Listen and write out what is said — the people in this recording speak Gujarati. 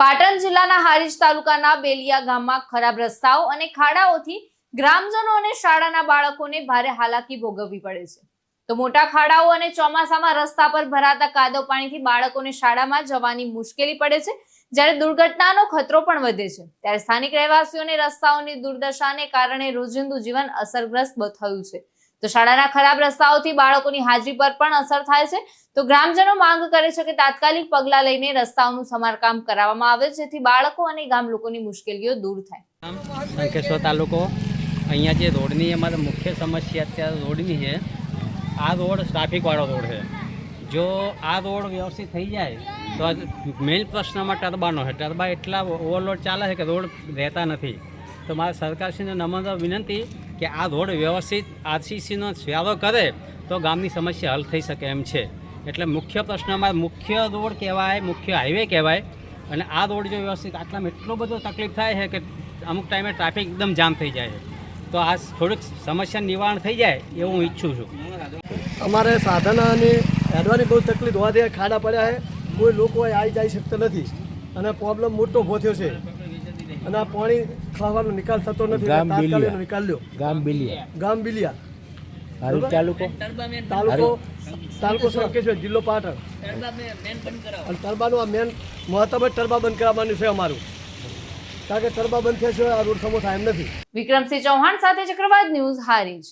પાટણ જિલ્લાના હારીજ તાલુકાના બેલિયા ગામમાં ખરાબ રસ્તાઓ અને ખાડાઓથી ગ્રામજનો અને શાળાના બાળકોને ભારે હાલાકી ભોગવવી પડે છે. તો મોટા ખાડાઓ અને ચોમાસામાં રસ્તા પર ભરાતા કાદવ પાણીથી બાળકોને શાળામાં જવાની મુશ્કેલી પડે છે. જ્યારે દુર્ઘટનાનો ખતરો પણ વધે છે. ત્યારે સ્થાનિક રહેવાસીઓને રસ્તાઓની દુર્દશાને કારણે રોજિંદુ જીવન અસરગ્રસ્ત થયું છે. તો શાળાના ખરાબ રસ્તાઓથી બાળકોની હાજરી પર પણ અસર થાય છે. તો ગ્રામજનો માંગ કરે છે કે તાત્કાલિક પગલાં લઈને રસ્તાઓનું સમારકામ કરાવવામાં આવે, જેથી બાળકો અને ગામ લોકોની મુશ્કેલીઓ દૂર થાય. અંકેશ્વર તાલુકો, અહીંયા જે રોડની અમારે મુખ્ય સમસ્યા અત્યારે રોડની છે, આ રોડ ટ્રાફિકવાળો રોડ છે. જો આ રોડ વ્યવસ્થિત થઈ જાય, તો મેઇન પ્રશ્નમાં ટર્બાનો છે. ટર્બા એટલા ઓવરલોડ ચાલે છે કે રોડ રહેતા નથી. તો મારે સરકારશ્રીને નમ્ર વિનંતી કે આ રોડ વ્યવસ્થિત આરસીસીનો સ્વ્યારો કરે તો ગામની સમસ્યા હલ થઈ શકે એમ છે. એટલે મુખ્ય પ્રશ્ન અમારે મુખ્ય રોડ કહેવાય, મુખ્ય હાઈવે કહેવાય અને આ રોડ જો વ્યવસ્થિત આટલામાં એટલો બધો તકલીફ થાય છે કે અમુક ટાઈમે ટ્રાફિક એકદમ જામ થઈ જાય છે. તો આ થોડીક સમસ્યા નિવારણ થઈ જાય એવું હું ઈચ્છું છું. અમારે સાધનાની હેડવાની બહુ તકલીફ હોવાથી ખાડા પડ્યા છે. કોઈ લોકો આવી જઈ શકતા નથી અને પ્રોબ્લેમ મોટો ભોથ્યો છે. અને આ પાણી ખાવાનો નિકાલ થતો નથી ગામ બિલિયા. નિકાલ લ્યો. ગામ બિલિયા. ગામ બિલિયા. હારી તાલુકો? તાલુકો? તાલુકો સરકેશ્વર જિલ્લો પાટણ. અને ટરબાનું આ મેન મહત્તમ જ ટરબા બંધ કરાવવાનું છે અમારું. કારણ કે ટરબા બંધ થયા છે આ રોડ સમો થાય એમ નથી. વિક્રમસિંહ ચૌહાણ સાથે ચક્રવાત ન્યૂઝ હારીજ.